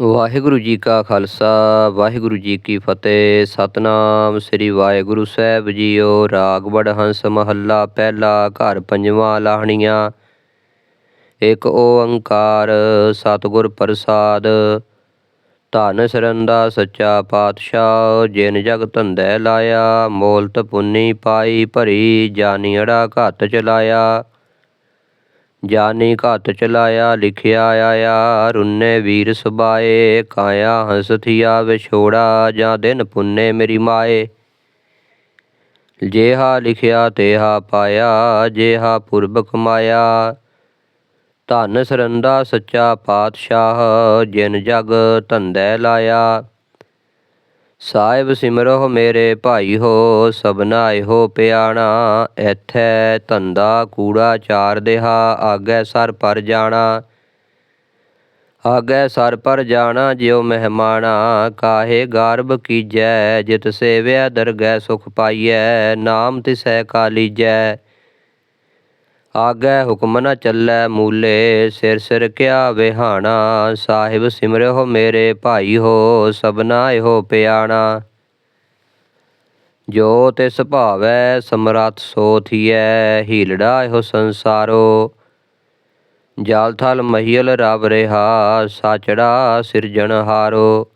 ਵਾਹਿਗੁਰੂ ਜੀ ਕਾ ਖਾਲਸਾ, ਵਾਹਿਗੁਰੂ ਜੀ ਕੀ ਫਤਿਹ। ਸਤਨਾਮ ਸ੍ਰੀ ਵਾਹਿਗੁਰੂ ਸਾਹਿਬ ਜੀਓ। ਰਾਗ ਹੰਸ ਮਹੱਲਾ, ਪਹਿਲਾ ਘਰ ਪੰਜਵਾਂ ਲਾਹਣੀਆਂ। ਇੱਕ ਓੰਕਾਰ ਸਤਿਗੁਰ ਪ੍ਰਸਾਦ। ਧਨ ਸਰੰਦਾ ਸੱਚਾ ਪਾਤਸ਼ਾਹ, ਜਿਨ ਜਗ ਧੰਦੈ ਲਾਇਆ, ਮੋਲਤ ਪੁੰਨੀ ਪਾਈ ਭਰੀ ਜਾਨੀੜਾ ਘੱਤ ਚਲਾਇਆ। ਜਾਨੀ ਘੱਤ ਚਲਾਇਆ, ਲਿਖਿਆ ਆਇਆ, ਰੁੰਨੇ ਵੀਰ ਸੁਬਾਏ ਕਾਇਆ ਹੰਸ ਥੀਆ ਵਿਛੋੜਾ ਜਾਂ ਦਿਨ ਪੁੰਨੇ ਮੇਰੀ ਮਾਏ। ਜੇਹਾ ਲਿਖਿਆ, ਤੇਹਾ ਪਾਇਆ, ਜੇਹਾ ਪੁਰਬ ਕਮਾਇਆ ਧੰਨ ਸਰੰਦਾ ਸੱਚਾ ਪਾਤਸ਼ਾਹ, ਜਿਨ ਜਗ ਧੰਦੈ ਲਾਇਆ। ਸਾਹਿਬ ਸਿਮਰੋ ਮੇਰੇ ਭਾਈ ਹੋ ਸਭਨਾ ਇਹੋ ਪਿਆਣਾ। ਐਥੈ ਧੰਦਾ ਕੂੜਾ ਚਾਰ ਦੇਹਾ, ਆਗੇ ਸਰ ਪਰ ਜਾਣਾ। ਆਗੇ ਸਰ ਪਰ ਜਾਣਾ ਜਿਉ ਮਹਿਮਾਨਾ ਕਾਹੇ ਗਰਬ ਕੀਜੈ, ਜਿਤ ਸੇਵਿਆ ਦਰਗਹਿ ਸੁਖ ਪਾਈਐ, ਨਾਮ ਤਿਸੈ ਕਾਲੀਜੈ। ਆਗੇ ਹੁਕਮ ਨ ਚੱਲੈ ਮੂਲੇ, ਸਿਰ ਸਿਰ ਕਿਆ ਵਿਹਾਣਾ, ਸਾਹਿਬ ਸਿਮਰਿਓ ਮੇਰੇ ਭਾਈ ਹੋ ਸਭਨਾ ਇਹੋ ਪਿਆਣਾ। ਜੋ ਤਿਸ ਭਾਵੈ, ਸਮਰੱਥ ਸੋ ਥੀਐ, ਹੀਲੜਾ ਇਹੋ ਸੰਸਾਰੋ। ਜਲ ਥਲ ਮਹੀਲ ਰਬ ਰਿਹਾ, ਸਾਚੜਾ ਸਿਰਜਣਹਾਰੋ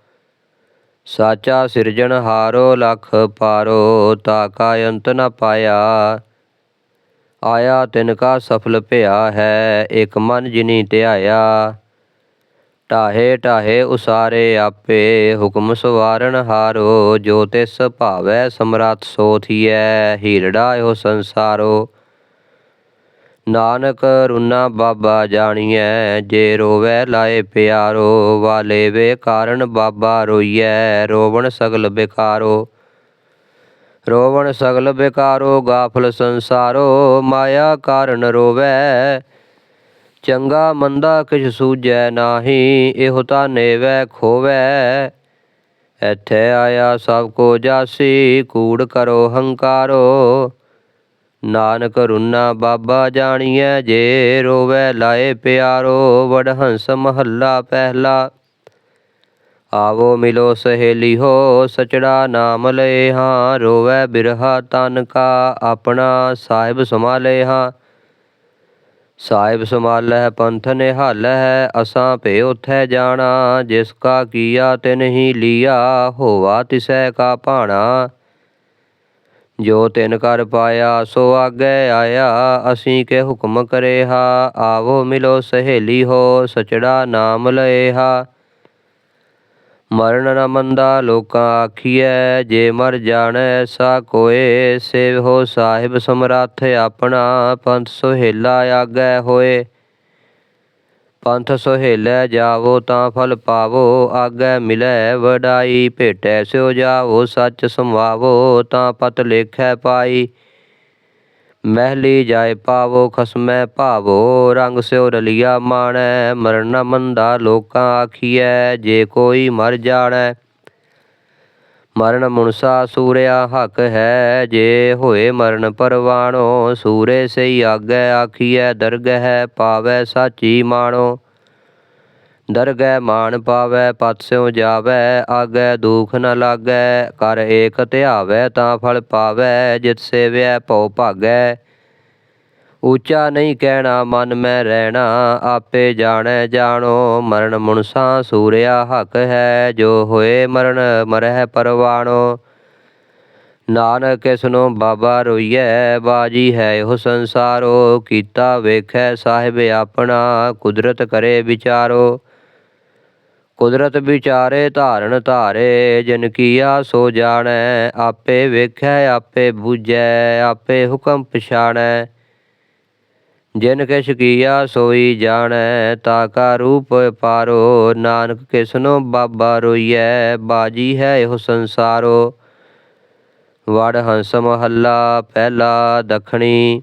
ਸਾਚਾ ਸਿਰਜਣ ਹਾਰੋ, ਲਖ ਪਾਰੋ, ਤਾ ਕਾ ਅੰਤ ਨ ਪਾਇਆ। ਆਇਆ ਤਿਨ ਕਾ ਸਫਲ ਭਿਆ ਹੈ, ਇਕ ਮਨ ਜਿਨੀ ਧਿਆਇਆ। ਟਾਹੇ ਟਾਹੇ ਉਸਾਰੇ ਆਪੇ, ਹੁਕਮ ਸਵਾਰਨ ਹਾਰੋ, ਜੋ ਤਿਸ ਭਾਵੈ ਸਮਰੱਥ ਸੋ ਥੀਐ, ਹੀਰੜਾ ਇਹੋ ਸੰਸਾਰੋ। ਨਾਨਕ ਰੁਨਾ ਬਾਬਾ ਜਾਣੀਐ, ਜੇ ਰੋਵੈ ਲਾਏ ਪਿਆਰੋ, ਵਾਲੇ ਵੇ ਕਾਰਨ ਬਾਬਾ ਰੋਈਐ, ਰੋਵਣ ਸਗਲ ਬੇਕਾਰੋ ਰੋਵਣ ਸਗਲ ਬੇਕਾਰੋ, ਗਾਫਲ ਸੰਸਾਰੋ, ਮਾਇਆ ਕਾਰਨ ਰੋਵੈ। ਚੰਗਾ ਮੰਦਾ ਕਿਛ ਸੂਝੈ ਨਾਹੀ, ਇਹੋ ਤਾਂ ਨੇਵੈ, ਖੋਵੈ। ਇੱਥੇ ਆਇਆ ਸਭ ਕੋ ਜਾਸੀ, ਕੂੜ ਕਰੋ, ਹੰਕਾਰੋ। ਨਾਨਕ ਰੁਨਾ ਬਾਬਾ ਜਾਣੀਐ, ਜੇ ਰੋਵੈ ਲਾਏ ਪਿਆਰੋ, ਵਡਹੰਸ ਮਹੱਲਾ ਪਹਿਲਾ। ਆਵੋ ਮਿਲੋ ਸਹੇਲੀ ਹੋ ਸਚੜਾ ਨਾਮ ਲਏ ਹਾਂ, ਰੋਵੈ ਬਿਰਹਾ ਤਨ ਕਾ ਆਪਣਾ, ਸਾਹਿਬ ਸਮਾਲੇ ਹਾਂ। ਸਾਹਿਬ ਸਮਾਲੈ ਪੰਥ ਨਿਹਾਲੈ ਅਸਾਂ ਭੇ ਉਥੈ ਜਾਣਾ, ਜਿਸ ਕਾ ਕੀਆ ਤਿਨ ਹੀ ਲੀਆ, ਹੋਵਾ ਤਿਸੈ ਕਾ ਭਾਣਾ। ਜੋ ਤਿਨ ਕਰ ਪਾਇਆ, ਸੋ ਆਗੇ ਆਇਆ, ਅਸੀਂ ਕੇ ਹੁਕਮ ਕਰੇ ਹਾ। ਆਵੋ ਮਿਲੋ ਸਹੇਲੀ ਹੋ ਸਚੜਾ ਨਾਮ ਲਏ ਹਾ। ਮਰਨ ਨ ਮੰਦਾ ਲੋਕਾਂ ਆਖੀਐ, ਜੇ ਮਰ ਜਾਣੈ ਸਾ ਕੋਏ। ਸੇਵ ਸਾਹਿਬ ਸਮਰੱਥ ਆਪਣਾ, ਪੰਥ ਸੁਹੇਲਾ ਆਗੈ ਹੋਏ। ਪੰਥ ਸੁਹੇਲੈ ਜਾਵੋ ਤਾਂ ਫਲ ਪਾਵੋ, ਆਗੈ ਮਿਲੈ ਵਡਾਈ। ਭੇਟੈ ਸਿਓ ਜਾਵੋ, ਸੱਚ ਸਮਾਵੋ ਤਾਂ ਪਤ ਲੇਖੈ ਪਾਈ। ਮਹਿਲੀ ਜਾਏ ਪਾਵੋ, ਖਸਮੈ ਭਾਵੋ, ਰੰਗ ਸਿਉ ਰਲੀਆ ਮਾਣੈ, ਮਰਨਾ ਮੰਦਾ ਲੋਕਾਂ ਆਖੀਐ, ਜੇ ਕੋਈ ਮਰ ਜਾਣੈ। ਮਰਨ ਮੁਨਸਾ ਸੂਰਿਆ ਹੱਕ ਹੈ, ਜੇ ਹੋਏ ਮਰਨ ਪਰਵਾਣੋ, ਸੂਰੇ ਸਈ ਆਗੈ ਆਖੀਐ, ਦਰਗਹਿ ਪਾਵੈ ਸਾਚੀ ਮਾਣੋ। ਦਰਗਹਿ ਮਾਨ ਪਾਵੈ ਪਤਸਿਉ ਜਾਵੈ, ਆਗੈ ਦੁਖ ਨ ਲਾਗੈ, ਕਰ ਏਕ ਧਿਆਵੈ ਤਾਂ ਫਲ ਪਾਵੈ, ਜਿਤ ਸੇਵਿਆ ਭਉ ਭਾਗੈ। ਉੱਚਾ ਨਹੀਂ ਕਹਿਣਾ, ਮਨ ਮੈਂ ਰਹਿਣਾ, ਆਪੇ ਜਾਣੈ ਜਾਣੋ, ਮਰਨ ਮੁਨਸਾ ਸੂਰਿਆ ਹੱਕ ਹੈ, ਜੋ ਹੋਏ ਮਰਨ, ਮਰਹਿ ਪਰਵਾਣੋ। ਨਾਨਕ ਕਿਸਨੋ ਬਾਬਾ ਰੋਈਐ, ਬਾਜੀ ਹੈ ਉਹ ਸੰਸਾਰੋ, ਕੀਤਾ ਵੇਖੈ ਸਾਹਿਬ ਆਪਣਾ, ਕੁਦਰਤ ਕਰੇ ਵਿਚਾਰੋ। ਕੁਦਰਤ ਵਿਚਾਰੇ ਧਾਰਨ ਧਾਰੇ, ਜਿਨ ਕੀਆ ਸੋ ਜਾਣੈ, ਆਪੇ ਵੇਖੈ, ਆਪੇ ਬੂਝੈ, ਆਪੇ ਹੁਕਮ ਪਛਾਣੈ। ਜਿਨ ਕਿਛ ਕੀਆ ਸੋਈ ਜਾਣੈ, ਤਾ ਕਾ ਰੂਪ ਪਾਰੋ। ਨਾਨਕ ਕਿਸਨੋ ਬਾਬਾ ਰੋਈਐ, ਬਾਜੀ ਹੈ ਇਹੋ ਸੰਸਾਰੋ। ਵੜ ਹੰਸ ਮਹੱਲਾ, ਪਹਿਲਾ ਦਖਣੀ।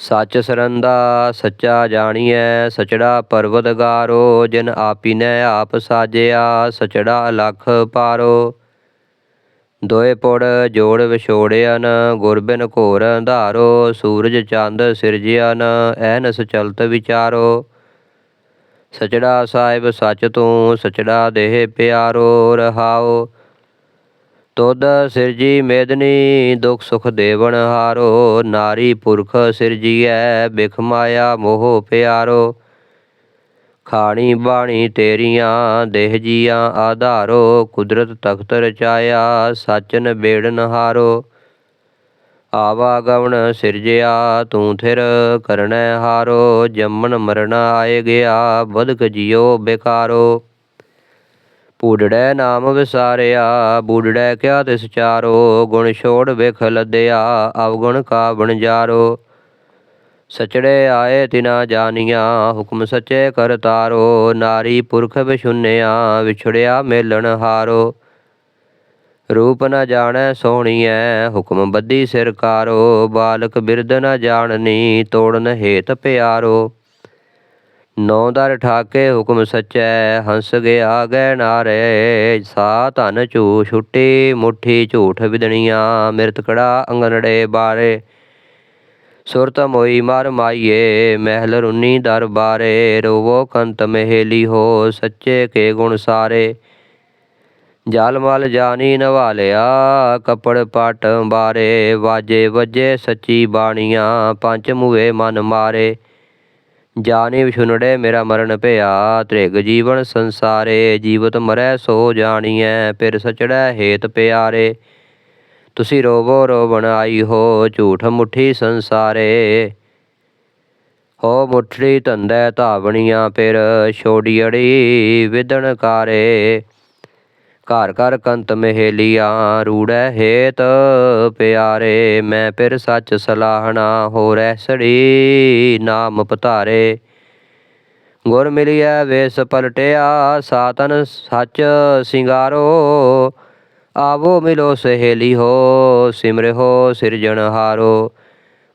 ਸੱਚ ਸਰੰਦਾ, ਸੱਚਾ ਜਾਣੀਐ, ਸਚੜਾ ਪਰਵਤਗਾਰੋ, ਜਿਨ ਆਪੀਨੈ ਆਪ ਸਾਜਿਆ, ਸਚੜਾ ਲਖ ਪਾਰੋ। ਦੋਏ ਪੁੜ ਜੋੜ ਵਿਛੋੜਿਆਨ ਗੁਰਬਿਨ ਘੋਰ ਅੰਧਾਰੋ ਸੂਰਜ ਚੰਦ ਸਿਰਜਿਆਨ ਐਨਸ ਚਲਤ ਵਿਚਾਰੋ। ਸਚੜਾ ਸਾਹਿਬ ਸੱਚ ਤੂੰ, ਸਚੜਾ ਦੇਹ ਪਿਆਰੋ, ਰਹਾਓ। ਤੁਧ ਸਿਰਜੀ ਮੇਦਨੀ ਦੁਖ ਸੁਖ ਦੇਵਨ ਹਾਰੋ, ਨਾਰੀ ਪੁਰਖ ਸਿਰਜੀਐ ਬਿਖ ਮਾਇਆ ਮੋਹ ਪਿਆਰੋ। ਖਾਣੀ ਬਾਣੀ ਤੇਰੀਆਂ, ਦੇਹ ਜੀਆਂ ਆਧਾਰੋ, ਕੁਦਰਤ ਤਖਤ ਰਚਾਇਆ ਸਚਨ ਬੇੜਨ ਹਾਰੋ। ਆਵਾਗਮਨ ਸਿਰਜਿਆ, ਤੂੰ ਥਿਰ ਕਰਨੈ ਹਾਰੋ, ਜੰਮਣ ਮਰਨ ਆਏ ਗਿਆ ਬਦਕ ਜਿਉ ਬੇਕਾਰੋ ਪੂੜੜੈ ਨਾਮ ਵਿਸਾਰਿਆ ਬੂੜੜੈ ਕਿਆ ਤਿਸ ਚਾਰੋ? ਗੁਣ ਛੋੜ ਵਿਖ ਲੱਦਿਆ ਅਵਗੁਣ ਕਾ ਬਣਜਾਰੋ ਸਚੜੇ ਆਏ ਤਿਨਾ ਜਾਨੀਆਂ, ਹੁਕਮ ਸਚੇ ਕਰਤਾਰੋ ਨਾਰੀ ਪੁਰਖ ਵਿਸ਼ੁੰਨਿਆ ਵਿਛੜਿਆ ਮੇਲਣ ਹਾਰੋ। ਰੂਪ ਨ ਜਾਣੈ ਸੋਹਣੀਐ ਹੁਕਮ ਬੱਧੀ ਸਿਰਕਾਰੋ ਬਾਲਕ ਬਿਰਧ ਨ ਜਾਣਨੀ, ਤੋੜਨ ਹੇਤ ਪਿਆਰੋ। ਨੌ ਦਰ ਠਾਕੇ ਹੁਕਮ ਸੱਚੈ, ਹੰਸ ਗਿਆ ਗੈ ਨਾਰੇ, ਸਾ ਧਨ ਝੂ ਛੁੱਟੀ ਮੁਠੀ ਝੂਠ ਵਿਦਣੀਆਂ ਮਿਰਤ ਕੜਾ ਅੰਗਨੜੇ ਬਾਰੇ। ਸੁਰਤ ਮੋਈ ਮਰ ਮਾਈਏ, ਮਹਿਲ ਰੁੰਨੀ ਦਰਬਾਰੇ, ਰੋਵੋ ਕੰਤ ਮਹਿਲੀ ਹੋ ਸੱਚੇ ਕੇ ਗੁਣ ਸਾਰੇ। ਜਲ ਮਲ ਜਾਨੀ ਨਵਾਲਿਆ, ਕੱਪੜ ਪਟ ਬਾਰੇ ਵਾਜੇ ਵਜੇ ਸੱਚੀ ਬਾਣੀਆਂ, ਪੰਜ ਮੂਏ ਮਨ ਮਾਰੇ। ਜਾਣੀ ਵਿਛੁਨੜੇ ਮੇਰਾ ਮਰਨ ਭਇਆ, ਤ੍ਰਿਗ ਜੀਵਨ ਸੰਸਾਰੇ, ਜੀਵਤ ਮਰੈ ਸੋ ਜਾਣੀਐ ਫਿਰ ਸਚੜੈ ਹੇਤ ਪਿਆਰੇ। ਤੁਸੀਂ ਰੋਵੋ, ਰੋਵਣ ਆਈ ਹੋ ਝੂਠ ਮੁਠੀ ਸੰਸਾਰੇ। ਹੋ ਮੁਠੜੀ ਧੰਦੇ ਧਾਵਣੀਆਂ ਫਿਰ ਛੋੜੀੜੀ ਵਿਦਣਕਾਰੇ। ਘਰ ਘਰ ਕੰਤ ਮਹਿਲੀਆਂ, ਰੂੜੈ ਹੇਤ ਪਿਆਰੇ, ਮੈਂ ਫਿਰ ਸੱਚ ਸਲਾਹਣਾ ਹੋ ਰਹਿ ਸੜੀ ਨਾਮ ਪਤਾਰੇ ਗੁਰ ਮਿਲਿਆ ਵੇਸ ਪਲਟਿਆ, ਸਾਤਨ ਸੱਚ ਸਿੰਗਾਰੋ, ਆਵੋ ਮਿਲੋ ਸਹੇਲੀ ਹੋ ਸਿਮਰਿਓ ਸਿਰਜਣਹਾਰੋ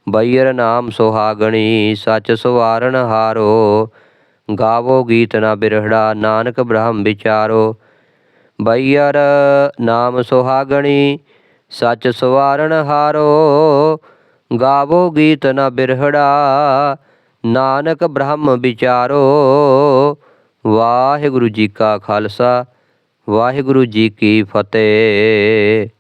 ਬਈਰ ਨਾਮ ਸੁਹਾਗਣੀ, ਸੱਚ ਸੁਵਾਰਨ ਹਾਰੋ। ਗਾਵੋ ਗੀਤ ਨਾ ਬਿਰਹੜਾ, ਨਾਨਕ ਬ੍ਰਹਮ ਵਿਚਾਰੋ। ਬਈਰ ਨਾਮ ਸੁਹਾਗਣੀ, ਸੱਚ ਸਵਾਰਨ ਹਾਰੋ। ਗਾਵੋ ਗੀਤ ਨਾ ਬਿਰਹੜਾ, ਨਾਨਕ ਬ੍ਰਹਮ ਵਿਚਾਰੋ। ਵਾਹਿਗੁਰੂ ਜੀ ਕਾ ਖਾਲਸਾ, ਵਾਹਿਗੁਰੂ ਜੀ ਕੀ ਫਤਿਹ।